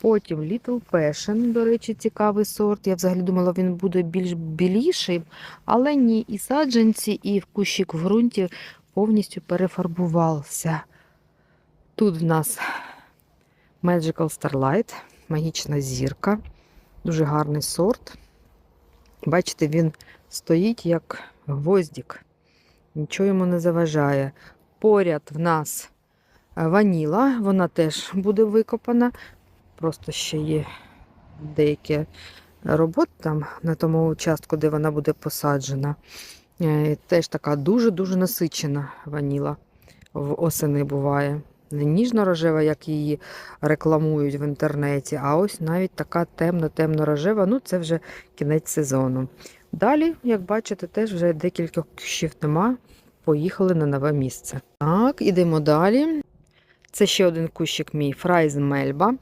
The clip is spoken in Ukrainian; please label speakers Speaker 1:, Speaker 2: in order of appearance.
Speaker 1: Потім Little Passion, до речі, цікавий сорт. Я взагалі думала, він буде більш біліший, але ні, і саджанці, і в кущик в ґрунті повністю перефарбувався. Тут в нас Magical Starlight, магічна зірка, дуже гарний сорт. Бачите, він стоїть як гвоздик, нічого йому не заважає. Поряд в нас е, ваніла, вона теж буде викопана. Просто ще є деякі роботи там на тому участку, де вона буде посаджена. Е, Теж така дуже-дуже насичена ваніла в осени буває. Не ніжно-рожева, як її рекламують в інтернеті, а ось навіть така темно-темно-рожева, ну це вже кінець сезону. Далі, як бачите, теж вже декілька кущів нема. Поїхали на нове місце. Так, ідемо далі. Це ще один кущик мій Фрайз Мельба.